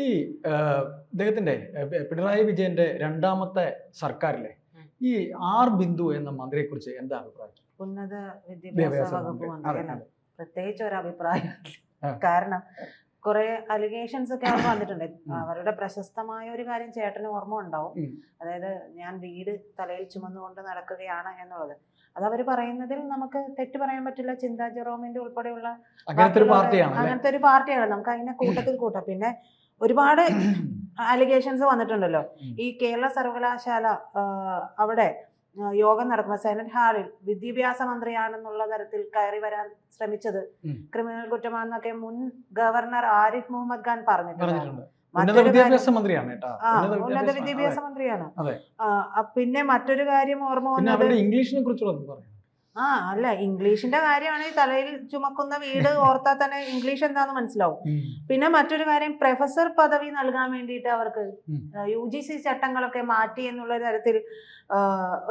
ഈ അദ്ദേഹത്തിന്റെ ഇദ്ദേഹത്തിന്റെ പിണറായി വിജയന്റെ രണ്ടാമത്തെ സർക്കാരിലെ ഈ ആർ ബിന്ദു എന്ന മന്ത്രിയെ കുറിച്ച് എന്താ അഭിപ്രായം? ഉന്നത വിദ്യാഭ്യാസ വകുപ്പ് മന്ത്രിയാണ്. പ്രത്യേകിച്ച് ഒരു അഭിപ്രായം കാരണം കുറെ അലിഗേഷൻസ് ഒക്കെ അവർ വന്നിട്ടുണ്ട്. അവരുടെ പ്രശസ്തമായ ഒരു കാര്യം ചേട്ടന് ഓർമ്മ ഉണ്ടാവും. അതായത് ഞാൻ വീട് തലയിൽ ചുമന്നുകൊണ്ട് നടക്കുകയാണ് എന്നുള്ളത്. അത് അവർ പറയുന്നതിൽ നമുക്ക് തെറ്റ് പറയാൻ പറ്റില്ല. ചിന്താ ജെറോമിന്റെ ഉൾപ്പെടെയുള്ള അങ്ങനത്തെ ഒരു ബാക്കിയുള്ളവരെ- പാർട്ടിയാണ് അങ്ങനത്തെ ഒരു പാർട്ടിയാണ്. നമുക്ക് അതിനെ കൂട്ടത്തിൽ കൂട്ടാം. പിന്നെ ഒരുപാട് അലിഗേഷൻസ് വന്നിട്ടുണ്ടല്ലോ. ഈ കേരള സർവകലാശാല അവിടെ യോഗം നടക്കുന്ന സെനറ്റ് ഹാളിൽ വിദ്യാഭ്യാസ മന്ത്രിയാണെന്നുള്ള തരത്തിൽ കയറി വരാൻ ശ്രമിച്ചത്. ക്രിമിനൽ കുറ്റമാണെന്നൊക്കെ മുൻ ഗവർണർ ആരിഫ് മുഹമ്മദ് ഖാൻ പറഞ്ഞിട്ടുണ്ട്? ഉന്നത വിദ്യാഭ്യാസ മന്ത്രിയാണ് പിന്നെ മറ്റൊരു കാര്യം ഓർമ്മ വന്നത് ഇംഗ്ലീഷിനെ കുറിച്ചുള്ള ആ അല്ല ഇംഗ്ലീഷിന്റെ കാര്യമാണ് ഈ തലയിൽ ചുമക്കുന്ന വീട് ഓർത്താൽ തന്നെ ഇംഗ്ലീഷ് എന്താന്ന് മനസ്സിലാവും. പിന്നെ മറ്റൊരു കാര്യം പ്രൊഫസർ പദവി നൽകാൻ വേണ്ടിയിട്ട് അവർക്ക്. യു ജി സി ചട്ടങ്ങളൊക്കെ മാറ്റി എന്നുള്ള തരത്തിൽ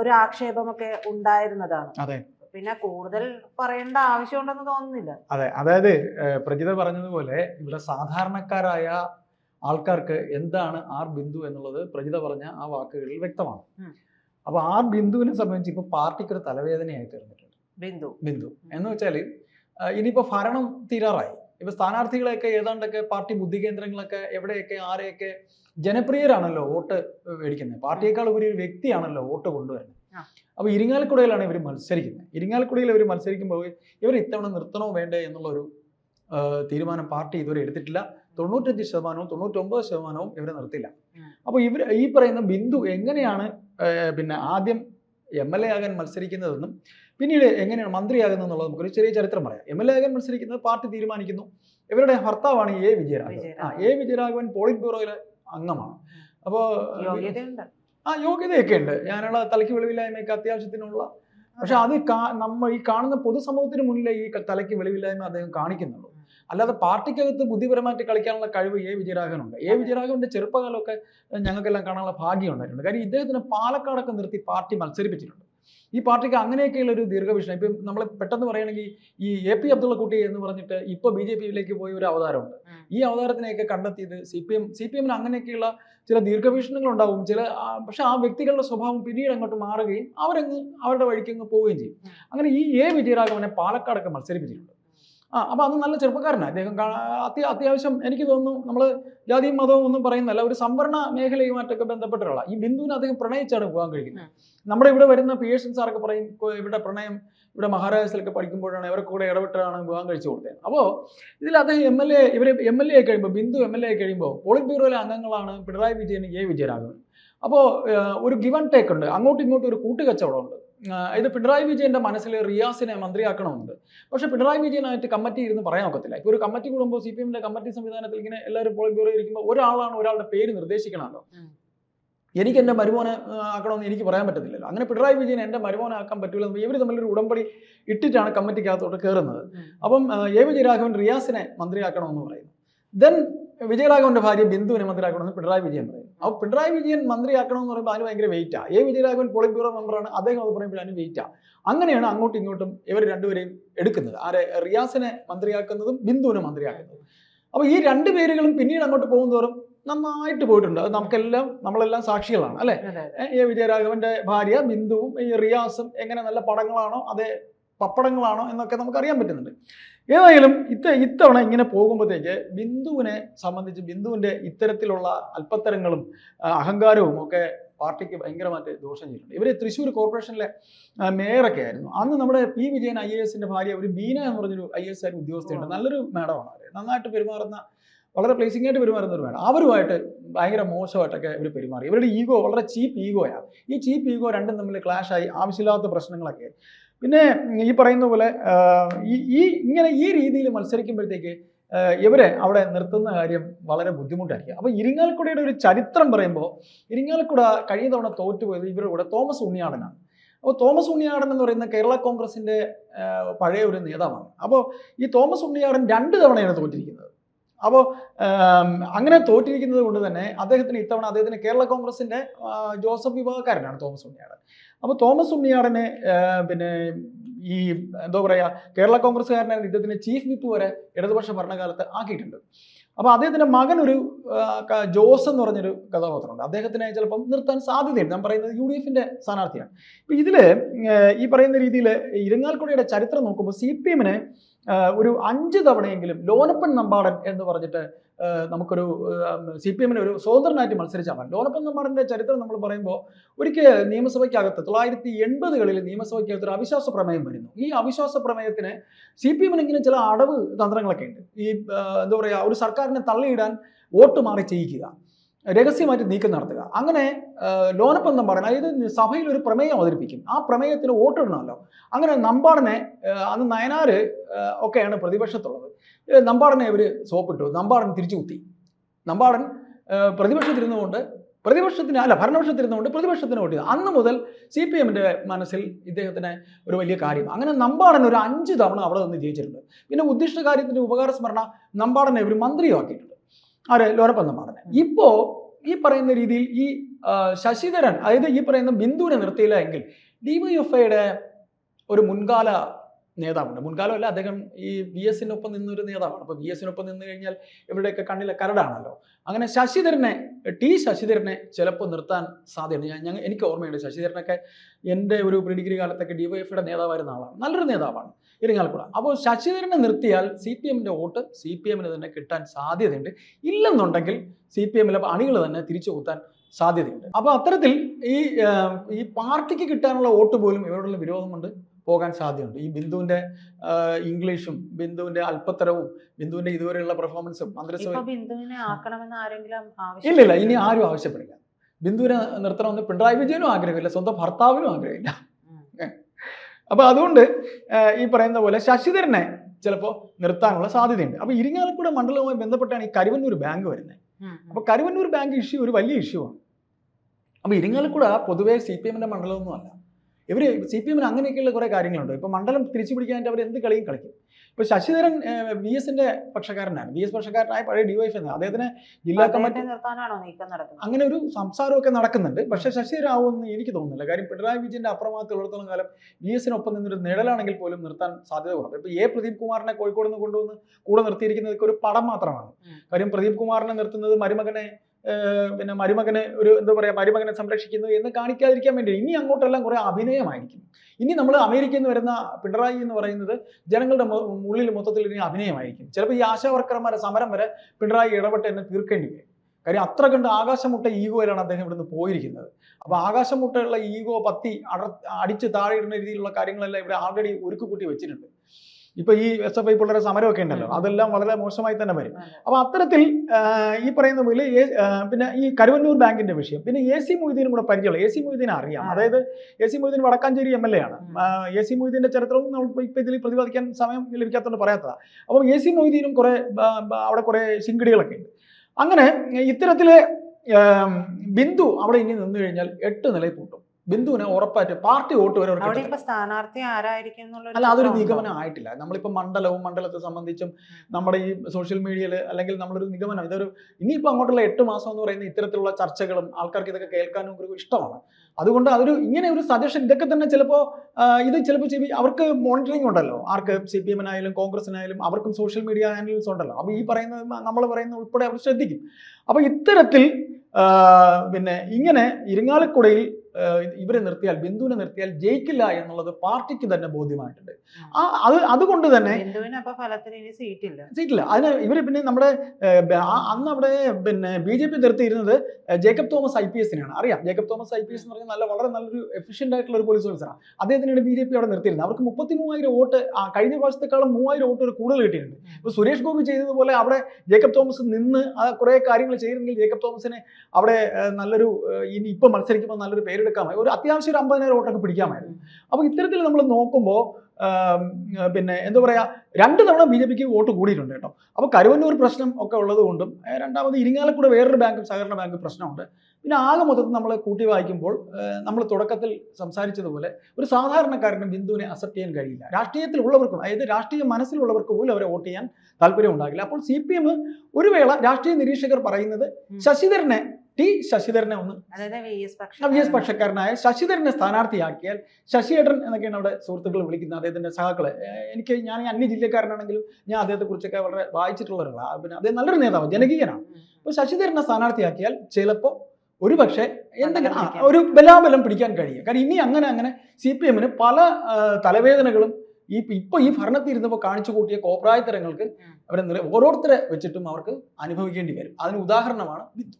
ഒരു ആക്ഷേപമൊക്കെ ഉണ്ടായിരുന്നതാണ്. അതെ. പിന്നെ കൂടുതൽ പറയേണ്ട ആവശ്യമുണ്ടെന്ന് തോന്നുന്നില്ല. അതെ അതായത് പ്രജിത പറഞ്ഞതുപോലെ ഇവിടെ സാധാരണക്കാരായ ആൾക്കാർക്ക് എന്താണ് ആർ ബിന്ദു എന്നുള്ളത് പ്രജിത പറഞ്ഞ ആ വാക്കുകളിൽ വ്യക്തമാണ്. ഉം. അപ്പൊ ആർ ബിന്ദുവിനെ സംബന്ധിച്ച് ഇപ്പൊ പാർട്ടിക്ക് ഒരു തലവേദനയായി തീർന്നിട്ടുണ്ട് ബിന്ദു. ബിന്ദു എന്ന് വെച്ചാൽ ആ, ഇനിയിപ്പോ ഭരണം തീരാറായി. ഇപ്പൊ സ്ഥാനാർത്ഥികളെയൊക്കെ ഏതാണ്ടൊക്കെ പാർട്ടി ബുദ്ധി കേന്ദ്രങ്ങളൊക്കെ എവിടെയൊക്കെ ആരെയൊക്കെ ജനപ്രിയരാണല്ലോ വോട്ട് മേടിക്കുന്നത് പാർട്ടിയേക്കാൾ ഉപരി ഒരു വ്യക്തിയാണല്ലോ വോട്ട് കൊണ്ടുവരുന്നത് ആ. അപ്പൊ ഇരിങ്ങാലക്കുടയിലാണ് ഇവർ മത്സരിക്കുന്നത് ഇരിങ്ങാലക്കുടയിൽ ഇവർ മത്സരിക്കുമ്പോൾ ഇവർ ഇത്തവണ നിർത്തണോ വേണ്ടേ എന്നുള്ള ഒരു തീരുമാനം പാർട്ടി ഇതുവരെ എടുത്തിട്ടില്ല. തൊണ്ണൂറ്റഞ്ച് ശതമാനവും തൊണ്ണൂറ്റൊമ്പത് ശതമാനവും ഇവരെ നിർത്തില്ല. അപ്പൊ അപ്പോൾ ഇവർ ഈ പറയുന്ന ബിന്ദു എങ്ങനെയാണ് ആ, പിന്നെ ആദ്യം എം എൽ എ ആകാൻ മത്സരിക്കുന്നതെന്നും പിന്നീട് എങ്ങനെയാണ് മന്ത്രിയാകുന്നത് എന്നുള്ളത് നമുക്കൊരു ചെറിയ ചരിത്രം പറയാം. എം എൽ എ ആകാൻ മത്സരിക്കുന്നത് പാർട്ടി തീരുമാനിക്കുന്നു. ഇവരുടെ ഭർത്താവാണ് എ. വിജയരാഘവൻ. ആ എ. വിജയരാഘവൻ പോളിറ്റ് ബ്യൂറോയിലെ അംഗമാണ്. അപ്പോൾ ആ യോഗ്യതയൊക്കെ ഉണ്ട് ഞാനുള്ള തലയ്ക്ക് വെളിവില്ലായ്മയൊക്കെ അത്യാവശ്യത്തിനുള്ള. പക്ഷെ അത് കാ- നമ്മൾ ഈ കാണുന്ന പൊതുസമൂഹത്തിന് മുന്നിലേ ഈ തലയ്ക്ക് വെളിവില്ലായ്മ അദ്ദേഹം കാണിക്കുന്നുള്ളൂ. അല്ലാതെ പാർട്ടിക്കകത്ത് ബുദ്ധിപരമായിട്ട് കളിക്കാനുള്ള കഴിവ് എ വിജയരാഘവനുണ്ട്. എ വിജയരാഘവന്റെ ചെറുപ്പകാലമൊക്കെ ഞങ്ങൾക്കെല്ലാം കാണാനുള്ള ഭാഗ്യം ഉണ്ടായിട്ടുണ്ട്. കാര്യം ഇദ്ദേഹത്തിന് പാലക്കാടൊക്കെ നിർത്തി പാർട്ടി മത്സരിപ്പിച്ചിട്ടുണ്ട്. ഈ പാർട്ടിക്ക് അങ്ങനെയൊക്കെയുള്ള ഒരു ദീർഘവീക്ഷണം. ഇപ്പം നമ്മൾ പെട്ടെന്ന് പറയുകയാണെങ്കിൽ ഈ എ പി അബ്ദുള്ള കുട്ടി എന്ന് പറഞ്ഞിട്ട് ഇപ്പോൾ ബി ജെ പിയിലേക്ക് പോയ ഒരു അവതാരമുണ്ട്. ഈ അവതാരത്തിനെയൊക്കെ കണ്ടെത്തിയത് C P M C P എമ്മിന് അങ്ങനെയൊക്കെയുള്ള ചില ദീർഘവീക്ഷണങ്ങൾ ഉണ്ടാവും ചില പക്ഷെ ആ വ്യക്തികളുടെ സ്വഭാവം പിന്നീട് അങ്ങോട്ട് മാറുകയും അവരങ്ങ് അവരുടെ വഴിക്ക് അങ്ങ് പോവുകയും ചെയ്യും. അങ്ങനെ ഈ എ വിജയരാഘവനെ പാലക്കാടൊക്കെ മത്സരിപ്പിച്ചിട്ടുണ്ട്. ആ അപ്പൊ അത് നല്ല ചെറുപ്പക്കാരനാണ് അദ്ദേഹം അത്യ അത്യാവശ്യം എനിക്ക് തോന്നുന്നു നമ്മൾ ജാതിയും മതവും ഒന്നും പറയുന്നല്ല. ഒരു സംവരണ മേഖലയുമായിട്ടൊക്കെ ബന്ധപ്പെട്ടിട്ടുള്ള ഈ ബിന്ദുവിനെ അദ്ദേഹം പ്രണയിച്ചാണ് പോകാൻ കഴിക്കുന്നത് നമ്മുടെ ഇവിടെ വരുന്ന പി എസ് സാറൊക്കെ പറയും ഇവിടെ പ്രണയം ഇവിടെ മഹാരാഷ്ട്രയിലൊക്കെ പഠിക്കുമ്പോഴാണ് ഇവരെ കൂടെ ഇടപെട്ടാണ് വിവാഹം കഴിച്ചു കൊടുത്തത്. അപ്പോൾ ഇതിൽ അദ്ദേഹം എം എൽ എ ഇവർ എം എൽ എ ആയി കഴിയുമ്പോൾ ബിന്ദു എം എൽ എ ആയി കഴിയുമ്പോൾ പോളിറ്റ് ബ്യൂറോയിലെ അംഗങ്ങളാണ് പിണറായി വിജയനും എ. വിജയരാഘവൻ. അപ്പോൾ ഒരു ഗിവ് ആൻഡ് ടേക്ക് ഉണ്ട്. അങ്ങോട്ടും ഇങ്ങോട്ടും ഒരു കൂട്ടുകച്ചവടമുണ്ട് ഇത് പിണറായി വിജയന്റെ മനസ്സിൽ റിയാസിനെ മന്ത്രിയാക്കണമെന്നുണ്ട് പക്ഷെ പിണറായി വിജയനായിട്ട് കമ്മിറ്റി ഇരുന്ന് പറയാൻ ഒക്കത്തില്ല. ഇപ്പോൾ ഒരു കമ്മിറ്റി കൂടുമ്പോൾ സി പി എമ്മിന്റെ കമ്മിറ്റി സംവിധാനത്തിൽ ഇങ്ങനെ എല്ലാവരും പോളിറ്റ് ബ്യൂറോ ഇരിക്കുമ്പോൾ ഒരാളാണ് ഒരാളുടെ പേര് നിർദ്ദേശിക്കണമല്ലോ. എനിക്ക് എന്റെ മരുമോനെ ആക്കണമെന്ന് എനിക്ക് പറയാൻ പറ്റത്തില്ലല്ലോ. അങ്ങനെ പിണറായി വിജയൻ എന്റെ മരുമോനെ ആക്കാൻ പറ്റില്ല ഇവർ തമ്മിലൊരു ഉടമ്പടി ഇട്ടിട്ടാണ് കമ്മിറ്റിക്കകത്തോട്ട് കയറുന്നത്. അപ്പം എ. വിജയരാഘവൻ റിയാസിനെ മന്ത്രിയാക്കണമെന്ന് പറയുന്നു. ദെൻ വിജയരാഘവന്റെ ഭാര്യ ബിന്ദുവിനെ മന്ത്രിയാക്കണമെന്ന് പിണറായി വിജയൻ പറയും അപ്പോൾ പിണറായി വിജയൻ മന്ത്രിയാക്കണമെന്ന് പറയുമ്പോൾ അതിന് ഭയങ്കര വെയിറ്റാ എ വിജയരാഘവൻ പോളിറ്റ് ബ്യൂറോ മെമ്പറാണ് അദ്ദേഹം അത് പറയുമ്പോൾ അതിന് വെയിറ്റാ അങ്ങനെയാണ് അങ്ങോട്ടും ഇങ്ങോട്ടും ഇവർ രണ്ടുപേരെയും എടുക്കുന്നത്. ആരെ? റിയാസിനെ മന്ത്രിയാക്കുന്നതും ബിന്ദുവിനെ മന്ത്രിയാക്കുന്നതും. അപ്പോൾ ഈ രണ്ട് പേരുകളും പിന്നീട് അങ്ങോട്ട് പോകുന്നതോറും നന്നായിട്ട് പോയിട്ടുണ്ട്. അത് നമുക്കെല്ലാം നമ്മളെല്ലാം സാക്ഷികളാണ് അല്ലെ? എ വിജയരാഘവന്റെ ഭാര്യ ബിന്ദുവും ഈ റിയാസും എങ്ങനെ നല്ല പടങ്ങളാണോ അതേ പപ്പടങ്ങളാണോ എന്നൊക്കെ നമുക്ക് അറിയാൻ പറ്റുന്നുണ്ട്. ഏതായാലും ഇത്ത ഇത്തവണ ഇങ്ങനെ പോകുമ്പോഴത്തേക്ക് ബിന്ദുവിനെ സംബന്ധിച്ച് ബിന്ദുവിന്റെ ഇത്തരത്തിലുള്ള അല്പത്തരങ്ങളും അഹങ്കാരവും ഒക്കെ പാർട്ടിക്ക് ഭയങ്കരമായിട്ട് ദോഷം ചെയ്തിട്ടുണ്ട് ഇവർ തൃശ്ശൂർ കോർപ്പറേഷനിലെ മേയറൊക്കെ ആയിരുന്നു. അന്ന് നമ്മുടെ പി. വിജയൻ ഐ എ എസിന്റെ ഭാര്യ ഒരു ബീന എന്ന് പറഞ്ഞൊരു ഐ എസ് ആർ ഉദ്യോഗസ്ഥയുണ്ട്. നല്ലൊരു മാഡമാണ് അവർ നന്നായിട്ട് പെരുമാറുന്ന വളരെ പ്ലേസിംഗ് ആയിട്ട് പെരുമാറുന്ന ഒരു മാഡം. അവരുമായിട്ട് ഭയങ്കര മോശമായിട്ടൊക്കെ ഇവർ പെരുമാറി. ഇവരുടെ ഈഗോ വളരെ ചീപ്പ് ഈഗോയാണ് ഈ ചീപ്പ് ഈഗോ രണ്ടും തമ്മിൽ ക്ലാഷായി ആവശ്യമില്ലാത്ത പ്രശ്നങ്ങളൊക്കെ പിന്നെ ഈ പറയുന്ന പോലെ ഈ ഇങ്ങനെ ഈ രീതിയിൽ മത്സരിക്കുമ്പോഴത്തേക്ക് ഇവരെ അവിടെ നിർത്തുന്ന കാര്യം വളരെ ബുദ്ധിമുട്ടായിരിക്കും. അപ്പോൾ ഇരിങ്ങാലക്കുടയുടെ ഒരു ചരിത്രം പറയുമ്പോൾ ഇരിങ്ങാലക്കുട കഴിഞ്ഞ തവണ തോറ്റുപോയത് ഇവരുടെ കൂടെ തോമസ് ഉണ്ണിയാടനാണ്. അപ്പോൾ തോമസ് ഉണ്ണിയാടൻ എന്ന് പറയുന്ന കേരള കോൺഗ്രസിന്റെ പഴയ ഒരു നേതാവാണ്. അപ്പോൾ ഈ തോമസ് ഉണ്ണിയാടൻ രണ്ട് തവണയാണ് തോറ്റിരിക്കുന്നത്. അപ്പോൾ അങ്ങനെ തോറ്റിരിക്കുന്നത് കൊണ്ട് തന്നെ അദ്ദേഹത്തിന് ഇത്തവണ അദ്ദേഹത്തിന് കേരള കോൺഗ്രസിന്റെ ജോസഫ് വിഭാഗക്കാരനാണ് തോമസ് ഉണ്ണിയാടൻ. അപ്പോൾ തോമസ് ഉണ്ണിയാടനെ പിന്നെ ഈ എന്തോ പറയാ കേരള കോൺഗ്രസ്സുകാരനെ ഇദ്ദേഹത്തിന് ചീഫ് വിപ്പ് വരെ ഇടതുപക്ഷ ഭരണകാലത്ത് ആക്കിയിട്ടുണ്ട്. അപ്പോൾ അദ്ദേഹത്തിന്റെ മകൻ ഒരു ജോസ് എന്ന് പറഞ്ഞൊരു കഥാപാത്രമുണ്ട്. അദ്ദേഹത്തിനെ ചിലപ്പം നിർത്താൻ സാധ്യതയുണ്ട്. ഞാൻ പറയുന്നത് യു ഡി എഫിന്റെ സ്ഥാനാർത്ഥിയാണ്. ഇപ്പൊ ഇതിൽ ഈ പറയുന്ന രീതിയിൽ ഇരങ്ങാൽക്കുടയുടെ ചരിത്രം നോക്കുമ്പോൾ സി പി എമ്മിന് ഒരു അഞ്ച് തവണയെങ്കിലും ലോനപ്പൻ നമ്പാടൻ എന്ന് പറഞ്ഞിട്ട് നമുക്കൊരു സി പി എമ്മിന് ഒരു സ്വതന്ത്രനായിട്ട് മത്സരിച്ചാൽ ലോനപ്പൻ നമ്പാടന്റെ ചരിത്രം നമ്മൾ പറയുമ്പോൾ ഒരിക്കൽ നിയമസഭയ്ക്കകത്ത് തൊള്ളായിരത്തി എൺപതുകളിൽ നിയമസഭയ്ക്കകത്ത് ഒരു അവിശ്വാസ പ്രമേയം വരുന്നു. ഈ അവിശ്വാസ പ്രമേയത്തിന് സി പി എമ്മിന് ഇങ്ങനെ ചില അടവ് തന്ത്രങ്ങളൊക്കെ ഉണ്ട്. ഈ എന്താ പറയുക ഒരു സർക്കാരിനെ തള്ളിയിടാൻ വോട്ട് മാറി ചെയ്യിക്കുക. രഹസ്യമായിട്ട് നീക്കം നടത്തുക. അങ്ങനെ ലോനപ്പന്തം പറയണം അതായത് സഭയിൽ ഒരു പ്രമേയം അവതരിപ്പിക്കും. ആ പ്രമേയത്തിന് വോട്ടിടണമല്ലോ അങ്ങനെ നമ്പാടനെ അന്ന് നയനാര് ആ, ഒക്കെയാണ് പ്രതിപക്ഷത്തുള്ളത്. നമ്പാടനെ ഇവർ സോപ്പിട്ടു. നമ്പാടൻ തിരിച്ചു കുത്തി നമ്പാടൻ പ്രതിപക്ഷത്തിരുന്നുകൊണ്ട് പ്രതിപക്ഷത്തിന് അല്ല ഭരണപക്ഷത്തിരുന്നുകൊണ്ട് പ്രതിപക്ഷത്തിന് വോട്ട് ചെയ്തു. അന്ന് മുതൽ സി പി എമ്മിന്റെ മനസ്സിൽ ഇദ്ദേഹത്തിന് ഒരു വലിയ കാര്യം. അങ്ങനെ നമ്പാടൻ ഒരു അഞ്ച് തവണ അവിടെ നിന്ന് ജയിച്ചിട്ടുണ്ട്. പിന്നെ ഉദ്ദിഷ്ട കാര്യത്തിന്റെ ഉപകാര സ്മരണ നമ്പാടനെ ഒരു മന്ത്രിയാക്കിയിട്ടുണ്ട്. ആര്? ലോനപ്പൻ നമ്പാടനെ ഇപ്പോ ഈ പറയുന്ന രീതിയിൽ ഈ ശശിധരൻ അതായത് ഈ പറയുന്ന ബിന്ദുവിനെ നിർത്തിയില്ല എങ്കിൽ ഡി വൈ എഫ് ഐയുടെ ഒരു മുൻകാല നേതാവുണ്ട്. മുൻകാലമല്ല അദ്ദേഹം ഈ വി എസിനൊപ്പം നിന്നൊരു നേതാവാണ്. അപ്പോൾ വി എസിനൊപ്പം നിന്ന് കഴിഞ്ഞാൽ ഇവരുടെയൊക്കെ കണ്ണിലെ കരടാണല്ലോ. അങ്ങനെ ശശിധരനെ ടി ശശിധരനെ ചിലപ്പോൾ നിർത്താൻ സാധ്യതയുണ്ട്. ഞാൻ ഞങ്ങൾ എനിക്ക് ഓർമ്മയുണ്ട് ശശിധരനൊക്കെ എന്റെ ഒരു പ്രീ ഡിഗ്രി കാലത്തൊക്കെ ഡിവൈഎഫിയുടെ നേതാവായിരുന്ന ആളാണ്. നല്ലൊരു നേതാവാണ് ഇരിങ്ങാലക്കുട. അപ്പോൾ ശശിധരനെ നിർത്തിയാൽ സി പി എമ്മിന്റെ വോട്ട് സി പി എമ്മിന് തന്നെ കിട്ടാൻ സാധ്യതയുണ്ട്. ഇല്ലെന്നുണ്ടെങ്കിൽ സി പി എമ്മിലെ അണികൾ തന്നെ തിരിച്ചു കുത്താൻ സാധ്യതയുണ്ട്. അപ്പോൾ അത്തരത്തിൽ ഈ ഈ പാർട്ടിക്ക് കിട്ടാനുള്ള വോട്ട് പോലും ഇവരോടുള്ള വിരോധമുണ്ട്. പോകാൻ സാധ്യതയുണ്ട്. ഈ ബിന്ദുവിന്റെ ഇംഗ്ലീഷും ബിന്ദുവിന്റെ അല്പത്തരവും ബിന്ദുവിന്റെ ഇതുവരെയുള്ള പെർഫോമൻസും മന്ത്രിസഭ ഇല്ല ഇല്ല ഇനി ആരും ആവശ്യപ്പെടില്ല. ബിന്ദുവിനെ നിർത്തണമെന്ന് പിണറായി വിജയനും ആഗ്രഹമില്ല സ്വന്തം ഭർത്താവിനും ആഗ്രഹമില്ല. അപ്പൊ അതുകൊണ്ട് ഈ പറയുന്ന പോലെ ശശിധരനെ ചിലപ്പോ നിർത്താനുള്ള സാധ്യതയുണ്ട്. അപ്പൊ ഇരിങ്ങാലക്കുട മണ്ഡലവുമായി ബന്ധപ്പെട്ടാണ് ഈ കരുവന്നൂർ ബാങ്ക് വരുന്നത്. അപ്പൊ കരുവന്നൂർ ബാങ്ക് ഇഷ്യൂ ഒരു വലിയ ഇഷ്യൂ ആണ്. അപ്പൊ ഇരിങ്ങാലക്കുട പൊതുവേ സി പി എമ്മിന്റെ മണ്ഡലമൊന്നും ഇവർ സി പി എമ്മിന് അങ്ങനെയൊക്കെയുള്ള കുറേ കാര്യങ്ങളുണ്ട്. ഇപ്പോൾ മണ്ഡലം തിരിച്ചു പിടിക്കാനായിട്ട് അവർ എന്ത് കളിയും കളിക്കും. ഇപ്പോൾ ശശിധരൻ വി എസിന്റെ പക്ഷക്കാരനാണ്. വി എസ് പക്ഷക്കാരനായ പഴയ ഡിവൈഫ് എന്നാണ്. അദ്ദേഹത്തിന് ജില്ലാ കമ്മിറ്റി അങ്ങനെ ഒരു സംസാരമൊക്കെ നടക്കുന്നുണ്ട്. പക്ഷേ ശശിധരൻ ആവുമെന്ന് എനിക്ക് തോന്നുന്നില്ല. കാര്യം പിണറായി വിജയന്റെ അപ്രമാദത്തിലുള്ളത്തോളം കാലം വി എസിനൊപ്പം നിന്നൊരു നിഴലാണെങ്കിൽ പോലും നിർത്താൻ സാധ്യത കുറവ് ഇപ്പോൾ എ പ്രദീപ് കുമാറിനെ കോഴിക്കോട് നിന്ന് കൊണ്ടുവന്ന് കൂടെ നിർത്തിയിരിക്കുന്നതൊക്കെ ഒരു പടം മാത്രമാണ്. കാര്യം പ്രദീപ് കുമാറിനെ നിർത്തുന്നത് മരുമകനെ പിന്നെ മരുമകനെ ഒരു എന്താ പറയുക മരുമകനെ സംരക്ഷിക്കുന്നു എന്ന് കാണിക്കാതിരിക്കാൻ വേണ്ടി ഇനി അങ്ങോട്ടെല്ലാം കുറെ അഭിനയമായിരിക്കും. ഇനി നമ്മൾ അമേരിക്കയിൽ നിന്ന് വരുന്ന പിണറായി എന്ന് പറയുന്നത് ജനങ്ങളുടെ ഉള്ളിൽ മൊത്തത്തിൽ ഇനി അഭിനയമായിരിക്കും. ചിലപ്പോൾ ഈ ആശാ വർക്കർമാരെ സമരം വരെ പിണറായി ഇടപെട്ട് എന്നെ തീർക്കേണ്ടി വരും. കാര്യം അത്ര കണ്ട് ആകാശമുട്ട ഈഗോയിലാണ് അദ്ദേഹം ഇവിടുന്ന് പോയിരിക്കുന്നത്. അപ്പൊ ആകാശമുട്ടയുള്ള ഈഗോ പത്തി അട അടിച്ച് താഴെ ഇടുന്ന രീതിയിലുള്ള കാര്യങ്ങളെല്ലാം ഇവിടെ ആൾറെഡി ഒരുക്കി കൂട്ടി വെച്ചിട്ടുണ്ട്. ഇപ്പൊ ഈ എസ് എഫ് ഐ പിള്ളേരെ സമരമൊക്കെ ഉണ്ടല്ലോ അതെല്ലാം വളരെ മോശമായി തന്നെ വരും. അപ്പൊ അത്തരത്തിൽ ഈ പറയുന്ന പോലെ പിന്നെ ഈ കരുവന്നൂർ ബാങ്കിന്റെ വിഷയം പിന്നെ എ സി മൊയ്തീനും കൂടെ പരിചയമുള്ള എ സി മൊയ്തീനെ അറിയാം. അതായത് A C Moideen Wadakkanchery M L A ആണ്. എ സി മൊയ്തീന്റെ ചരിത്രവും നമ്മൾ ഇപ്പൊ ഇതിൽ പ്രതിപാദിക്കാൻ സമയം ലഭിക്കാത്തതുകൊണ്ട് പറയാത്തതാണ് അപ്പം എ സി മൊയ്തീനും കുറെ അവിടെ കുറെ ശിങ്കിടികളൊക്കെ ഉണ്ട്. അങ്ങനെ ഇത്തരത്തിലെ ബിന്ദു അവിടെ ഇനി നിന്നു കഴിഞ്ഞാൽ എട്ട് നിലയിൽ പൂട്ടും. ബിന്ദുവിനെ ഉറപ്പായിട്ട് പാർട്ടി വോട്ട് വരെ അവർക്ക് അവിടെ സ്ഥാനാർത്ഥി ആരായിരിക്കും അല്ല അതൊരു നിഗമനം ആയിട്ടില്ല. നമ്മളിപ്പോൾ മണ്ഡലവും മണ്ഡലത്തെ സംബന്ധിച്ചും നമ്മുടെ ഈ സോഷ്യൽ മീഡിയയിൽ അല്ലെങ്കിൽ നമ്മളൊരു നിഗമനം ഇതൊരു ഇനിയിപ്പോൾ അങ്ങോട്ടുള്ള എട്ട് മാസം എന്ന് പറയുന്ന ഇത്തരത്തിലുള്ള ചർച്ചകളും ആൾക്കാർക്ക് ഇതൊക്കെ കേൾക്കാനും ഒരു ഇഷ്ടമാണ്. അതുകൊണ്ട് അതൊരു ഇങ്ങനെ ഒരു സജഷൻ ഇതൊക്കെ തന്നെ ചിലപ്പോ ഇത് ചിലപ്പോൾ അവർക്ക് മോണിറ്ററിംഗ് ഉണ്ടല്ലോ. ആർക്ക് സി പി എമ്മിനായാലും കോൺഗ്രസിനായാലും അവർക്കും സോഷ്യൽ മീഡിയ ഹാൻഡിൽസ് ഉണ്ടല്ലോ. അപ്പോൾ ഈ പറയുന്നത് നമ്മൾ പറയുന്ന ഉൾപ്പെടെ അവർ ശ്രദ്ധിക്കും. അപ്പോൾ ഇത്തരത്തിൽ പിന്നെ ഇങ്ങനെ ഇരിങ്ങാലക്കുടയിൽ ഇവരെ നിർത്തിയാൽ ബിന്ദുവിനെ നിർത്തിയാൽ ജയിക്കില്ല എന്നുള്ളത് പാർട്ടിക്ക് തന്നെ ബോധ്യമായിട്ടുണ്ട്. ആ അത് അതുകൊണ്ട് തന്നെ സീറ്റില്ല. സീറ്റില്ല. അതിന് ഇവർ പിന്നെ നമ്മുടെ അന്ന് അവിടെ പിന്നെ ബി ജെ പി നിർത്തിയിരുന്നത് ജേക്കബ് തോമസ് ഐ പി എസിനെയാണ് അറിയാം Jacob Thomas I P S എന്ന് പറഞ്ഞാൽ നല്ല വളരെ നല്ലൊരു എഫിഷ്യന്റ് ആയിട്ടുള്ള ഒരു പോലീസ് ഓഫീസറാണ് അദ്ദേഹത്തിനാണ് ബി ജെ പി അവിടെ നിർത്തിയിരുന്നത്. അവർക്ക് മുപ്പത്തി മൂവായിരം വോട്ട് ആ, കഴിഞ്ഞ പ്രാവശ്യത്തെക്കാളും മൂവായിരം വോട്ട് ഒരു കൂടുതൽ കിട്ടിയിട്ടുണ്ട്. ഇപ്പൊ സുരേഷ് ഗോപി ചെയ്തതുപോലെ അവിടെ ജേക്കബ് തോമസ് നിന്ന് ആ കുറെ കാര്യങ്ങൾ ചെയ്തിരുന്നെങ്കിൽ ജേക്കബ് തോമസിനെ അവിടെ നല്ലൊരു ഇനി ഇപ്പൊ മത്സരിക്കുമ്പോൾ നല്ലൊരു പേരെടുക്കാമായി ഒരു അത്യാവശ്യം ഒരു അമ്പതിനായിരം വോട്ടൊക്കെ പിടിക്കാമായിരുന്നു. അപ്പോൾ ഇത്തരത്തിൽ നമ്മൾ നോക്കുമ്പോൾ പിന്നെ എന്താ പറയാ രണ്ട് തവണ ബി ജെ പിക്ക് വോട്ട് കൂടിയിട്ടുണ്ട് കേട്ടോ. അപ്പോൾ കരുവന്നൂർ പ്രശ്നം ഒക്കെ ഉള്ളത് കൊണ്ടും രണ്ടാമത് ഇരിങ്ങാലക്കൂടെ വേറൊരു ബാങ്ക് സഹകരണ ബാങ്ക് പ്രശ്നമുണ്ട്. പിന്നെ ആകെ മൊത്തത്തിൽ നമ്മൾ കൂട്ടി വായിക്കുമ്പോൾ നമ്മൾ തുടക്കത്തിൽ സംസാരിച്ചതുപോലെ ഒരു സാധാരണക്കാരന് ബിന്ദുവിനെ അക്സെപ്റ്റ് ചെയ്യാൻ കഴിയില്ല. രാഷ്ട്രീയത്തിൽ ഉള്ളവർക്കും അതായത് രാഷ്ട്രീയ മനസ്സിലുള്ളവർക്ക് പോലും അവരെ വോട്ട് ചെയ്യാൻ താല്പര്യം ഉണ്ടാകില്ല. അപ്പോൾ സി പി എം ഒരു വേള രാഷ്ട്രീയ നിരീക്ഷകർ പറയുന്നത്. ശശിധരനെ ടി ശശിധരനെ ഒന്ന് വി എസ് പക്ഷക്കാരനായ ശശിധരനെ സ്ഥാനാർത്ഥിയാക്കിയാൽ ശശിയേട്ടൻ എന്നൊക്കെയാണ് അവിടെ സുഹൃത്തുക്കൾ വിളിക്കുന്നത് അദ്ദേഹം അദ്ദേഹത്തിന്റെ സഹാക്കൾ എനിക്ക് ഞാൻ അന്യ ജില്ലക്കാരനാണെങ്കിലും ഞാൻ അദ്ദേഹത്തെ കുറിച്ചൊക്കെ വളരെ വായിച്ചിട്ടുള്ള ഒരാളാണ് പിന്നെ അദ്ദേഹം നല്ലൊരു നേതാവ് ജനകീയനാണ്. അപ്പോൾ ശശിധരനെ സ്ഥാനാർത്ഥിയാക്കിയാൽ ചിലപ്പോൾ ഒരു പക്ഷേ എന്തെങ്കിലും. ഒരു ബലാബലം പിടിക്കാൻ കഴിയും കാരണം ഇനി അങ്ങനെ അങ്ങനെ സി പി എമ്മിന് പല തലവേദനകളും ഈ ഇപ്പൊ ഈ ഭരണത്തിൽ ഇരുന്നപ്പോൾ കാണിച്ചു കൂട്ടിയ കോപ്രായത്തരങ്ങൾക്ക്. അവരെ ഓരോരുത്തരെ വെച്ചിട്ടും അവർക്ക് അനുഭവിക്കേണ്ടി വരും അതിന് ഉദാഹരണമാണ് ബിന്ദു